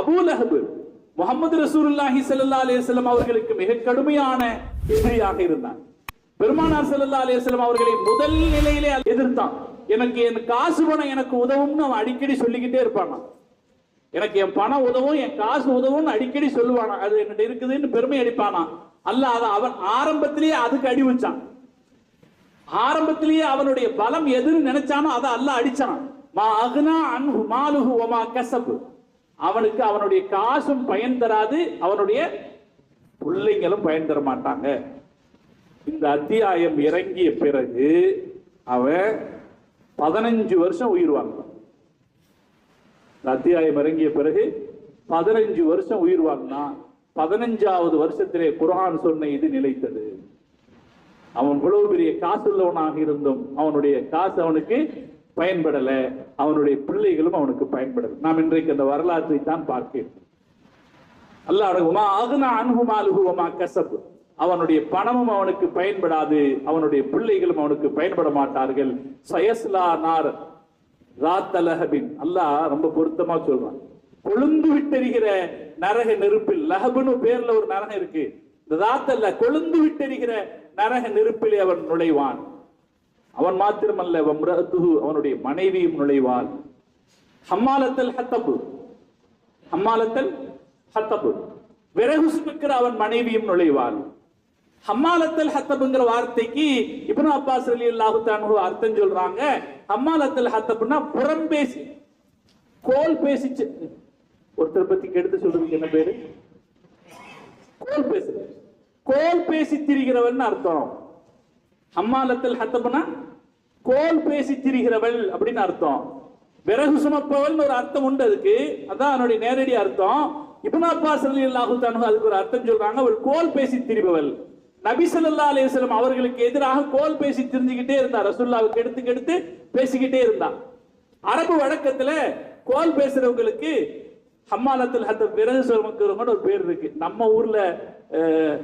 அபூலஹபு முகமது ரசூலுல்லாஹி சல்லா அலைஹி அவர்களுக்கு மிக கடுமையான எதிரியாக இருந்தான். பெருமானார் சல்லா அலைஹி அவர்களை முதல் நிலையிலே எதிர்த்தான். எனக்கு என் காசு பணம் எனக்கு உதவும்னு அவன் அடிக்கடி சொல்லிக்கிட்டே இருப்பானாம். எனக்கு என் பணம் உதவும் என் காசு உதவும்னு அடிக்கடி சொல்லுவானா அது என்கிட்ட இருக்குதுன்னு பெருமை அடிப்பானா அல்ல அதை அவன் ஆரம்பத்திலேயே அதுக்கு அடி வச்சான். ஆரம்பத்திலேயே அவனுடைய பலம் எதுன்னு நினைச்சானோ அதை அல்ல அடிச்சான் மா அகுனா அன்ஹு மாலுஹு ஒமா கசப்பு அவனுக்கு அவனுடைய காசும் பயன் தராது அவனுடைய பிள்ளைங்களும் பயன் தர மாட்டாங்க. இந்த அத்தியாயம் இறங்கிய பிறகு அவன் பதினஞ்சு வருஷம் உயிர் வாங்கினான் இந்த அத்தியாயம் இறங்கிய பிறகு பதினஞ்சு வருஷம் உயிர் வாங்கினான் பதினஞ்சாவது வருஷத்திலே குரான் சொன்ன இது நிலைத்தது. அவன் இவ்வளவு பெரிய காசு உள்ளவனாக இருந்தும் அவனுடைய காசு அவனுக்கு பயன்படல. அவனுடைய பிள்ளைகளும் அவனுக்கு பயன்படல. நாம் இன்றைக்கு அந்த வரலாற்றை தான் பார்க்கிறோம். அல்லாஹ் அகுனா அனுகுமா வமா கசப்பு அவனுடைய பணமும் அவனுக்கு பயன்படாது. அவனுடைய பிள்ளைகளும் அவனுக்கு பயன்பட மாட்டார்கள். சயஸ்லா நார் ராத்தலஹபின். அல்லாஹ் ரொம்ப பொருத்தமா சொல்றான். கொழுந்து விட்டெறிகிற நரக நெருப்பில் லஹபுன்னு பேர்ல ஒரு நரகம் இருக்கு. இந்த ராத்தல்ல கொழுந்து விட்டெறிகிற நரக நெருப்பிலே அவன் நுழைவான். அவன் மாத்திரமல்ல வம்ரத்துஹு அவனுடைய மனைவியும் நுழைவாள். ஹம்மாலத்தல் ஹத்தபு. ஹம்மாலத்தல் ஹத்தபு. விறகு சுமக்கிற அவன் மனைவியும் நுழைவாள். ஹம்மாலத்தல் ஹத்தபுங்கிற வார்த்தைக்கு இப்னு அப்பாஸ் அலி அல்லாஹு அர்த்தம் சொல்றாங்க. ஹம்மாலத்தல் ஹத்தபுன்னா புறம் பேசி கோல் பேசிச்சு. ஒருத்தர் பத்தி கெடுத்து சொல்றதுக்கு என்ன பேரு? கோல் பேசு. கோல் பேசி திரிகிறவன் அர்த்தம். அம்மாலத்தில் ஹத்தப்னா கோல் பேசி திரிகிறவள் அப்படின்னு அர்த்தம். விறகு சுமப்பவள் ஒரு அர்த்தம் உண்டு அதுக்கு. அதான் அதனுடைய நேரடி அர்த்தம். இப்னா அப்பாஸ் ரலியல்லாஹு தானு அதுக்கு ஒரு அர்த்தம் சொல்றாங்க அவள் கோல் பேசி திரிபவள். நபி ஸல்லல்லாஹு அவர்களுக்கு எதிராக கோல் பேசி திரிஞ்சுக்கிட்டே இருந்தா ரசுல்லாவுக்கு எடுத்து கெடுத்து பேசிக்கிட்டே இருந்தான் அரபு வழக்கத்துல கோல் பேசுறவங்களுக்கு ஹம்மாலத்தில் ஹத்த விறகு சுமக்கிறவங்கன்னு ஒரு பேர் இருக்கு. நம்ம ஊர்ல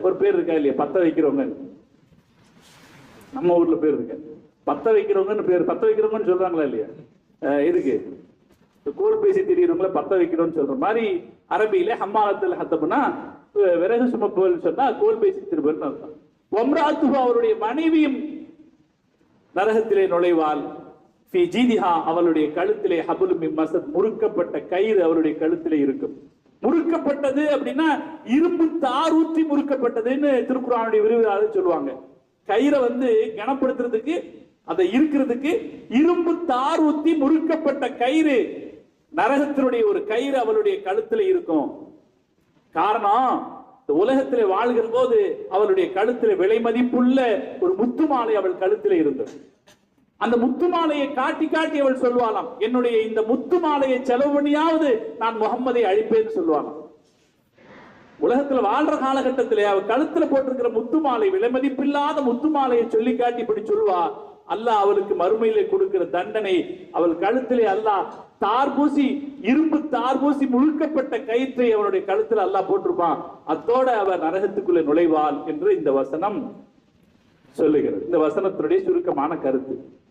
ஒரு பேர் இருக்கா இல்லையா? பத்த வைக்கிறவங்க நம்ம ஊர்ல பேர் இருக்கு. பத்த வைக்கிறவங்கன்னு பேர் பத்த வைக்கிறவங்கன்னு சொல்றாங்களா இல்லையா? அஹ் எதுக்கு இந்த பேசி தெரியுறவங்கள பத்த வைக்கிறோம்னு சொல்ற மாதிரி அரபியில ஹம்மாலத்தில் ஹத்தப்னா விறகு சுமப்பவள் சொன்னா கோல் பேசி திருப்பல் அர்த்தம். ஒம்ராத்துஹு அவருடைய மனைவியும் நரகத்திலே நுழைவாள். ஃபி ஜீதிஹா அவளுடைய கழுத்திலே ஹபுல் மசத் முறுக்கப்பட்ட கயிறு அவருடைய கழுத்திலே இருக்கும். முறுக்கப்பட்டது அப்படின்னா இரும்பு தார் ஊற்றி முறுக்கப்பட்டதுன்னு திருக்குறானுடைய விரிவாளர் சொல்லுவாங்க. கயிறை வந்து கனப்படுத்துறதுக்கு அதை இருக்கிறதுக்கு இரும்பு தார் ஊத்தி முறுக்கப்பட்ட கயிறு நரகத்தினுடைய ஒரு கயிறு அவளுடைய கழுத்துல இருக்கும். காரணம் இந்த உலகத்திலே வாழ்கிற போது அவளுடைய கழுத்துல விலை மதிப்புள்ள ஒரு முத்து மாலை அவள் கழுத்துல இருந்தது. அந்த முத்து மாலையை காட்டி காட்டி அவள் சொல்வாளாம் என்னுடைய இந்த முத்து மாலையை செலவு பண்ணியாவது நான் முகம்மதை அழிப்பேன்னு சொல்லுவாளாம். உலகத்துல வாழ்ற காலகட்டத்திலே அவ கழுத்துல போட்டிருக்கிற முத்து மாலை முத்துமாலையை முத்து மாலையை சொல்லி காட்டி இப்படி சொல்லுவா. அல்லாஹ் அவளுக்கு மறுமையிலே கொடுக்கிற தண்டனை. அவள் கழுத்திலே அல்லாஹ் தார்பூசி இரும்பு தார்பூசி முழுக்கப்பட்ட கயிற்றை அவனுடைய கழுத்துல அல்லாஹ் போட்டிருப்பான். அத்தோட அவர் நரகத்துக்குள்ளே நுழைவாள் என்று இந்த வசனம் சொல்லுகிறது. இந்த வசனத்தினுடைய சுருக்கமான கருத்து.